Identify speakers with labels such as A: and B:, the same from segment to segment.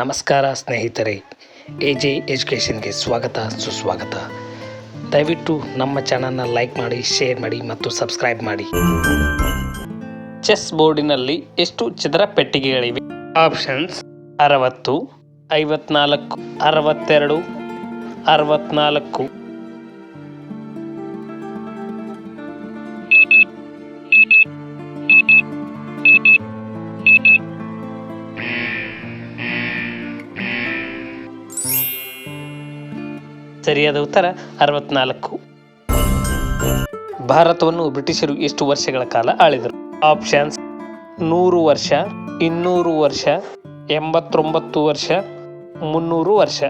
A: ನಮಸ್ಕಾರ ಸ್ನೇಹಿತರೆ A J ಎಜುಕೇಷನ್ಗೆ ಸ್ವಾಗತ ಸುಸ್ವಾಗತ. ದಯವಿಟ್ಟು ನಮ್ಮ ಚಾನಲ್ನ ಲೈಕ್ ಮಾಡಿ ಶೇರ್ ಮಾಡಿ ಮತ್ತು ಸಬ್ಸ್ಕ್ರೈಬ್ ಮಾಡಿ. ಚೆಸ್ ಬೋರ್ಡಿನಲ್ಲಿ ಎಷ್ಟು ಚದರ ಪೆಟ್ಟಿಗೆಗಳಿವೆ? ಆಪ್ಷನ್ಸ್ ಅರವತ್ತು ಐವತ್ನಾಲ್ಕು ಅರವತ್ತೆರಡು ಅರವತ್ನಾಲ್ಕು. ಸರಿಯಾದ ಉತ್ತರ, ಅರವತ್ನಾಲ್ಕು. ಭಾರತವನ್ನು ಬ್ರಿಟಿಷರು ಎಷ್ಟು ವರ್ಷಗಳ ಕಾಲ ಆಳಿದರು? ಆಪ್ಷನ್ಸ್, ನೂರು ವರ್ಷ, ಇನ್ನೂರು ವರ್ಷ, ಎಂಬತ್ತೊಂಬತ್ತು ವರ್ಷ, ಮುನ್ನೂರು ವರ್ಷ.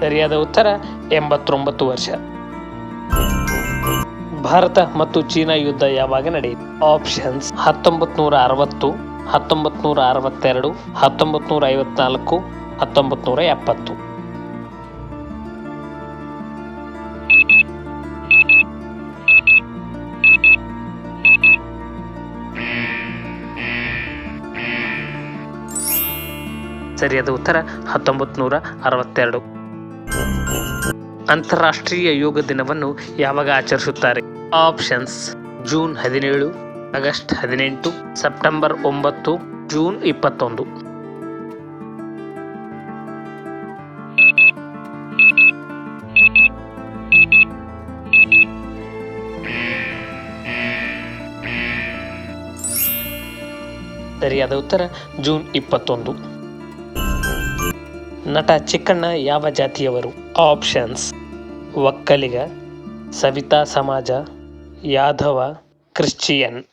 A: ಸರಿಯಾದ ಉತ್ತರ ಎಂಬತ್ತೊಂಬತ್ತು ವರ್ಷ. ಭಾರತ ಮತ್ತು ಚೀನಾ ಯುದ್ಧ ಯಾವಾಗ ನಡೆಯಿತು? ಆಪ್ಷನ್ಸ್ ಹತ್ತೊಂಬತ್ ನೂರ ಅರವತ್ತು ಹತ್ತೊಂಬತ್ ನೂರ ಅರವತ್ತೆರಡು ಹತ್ತೊಂಬತ್ ನೂರ ಐವತ್ನಾಲ್ಕು ಹತ್ತೊಂಬತ್ ನೂರ ಎಪ್ಪತ್ತು ಸರಿಯಾದ ಉತ್ತರ ಹತ್ತೊಂಬತ್ ನೂರ ಅರವತ್ತೆರಡು ಅಂತಾರಾಷ್ಟ್ರೀಯ ಯೋಗ ದಿನವನ್ನು ಯಾವಾಗ ಆಚರಿಸುತ್ತಾರೆ? ಆಪ್ಷನ್ಸ್. ಜೂನ್ ಹದಿನೇಳು, ಆಗಸ್ಟ್ ಹದಿನೆಂಟು, ಸೆಪ್ಟೆಂಬರ್ ಒಂಬತ್ತು, ಜೂನ್ ಇಪ್ಪತ್ತೊಂದು. ಸರಿಯಾದ ಉತ್ತರ ಜೂನ್ ಇಪ್ಪತ್ತೊಂದು. ನಟ ಚಿಕ್ಕಣ್ಣ ಯಾವ ಜಾತಿಯವರು? ಆಪ್ಷನ್ಸ್. ಒಕ್ಕಲಿಗ ಸವಿತಾ ಸಮಾಜ ಯಾದವ ಕ್ರಿಶ್ಚಿಯನ್.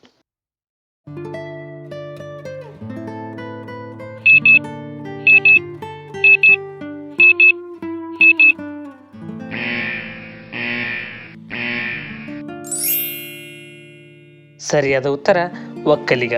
A: ಸರಿಯಾದ ಉತ್ತರ ಒಕ್ಕಲಿಗ.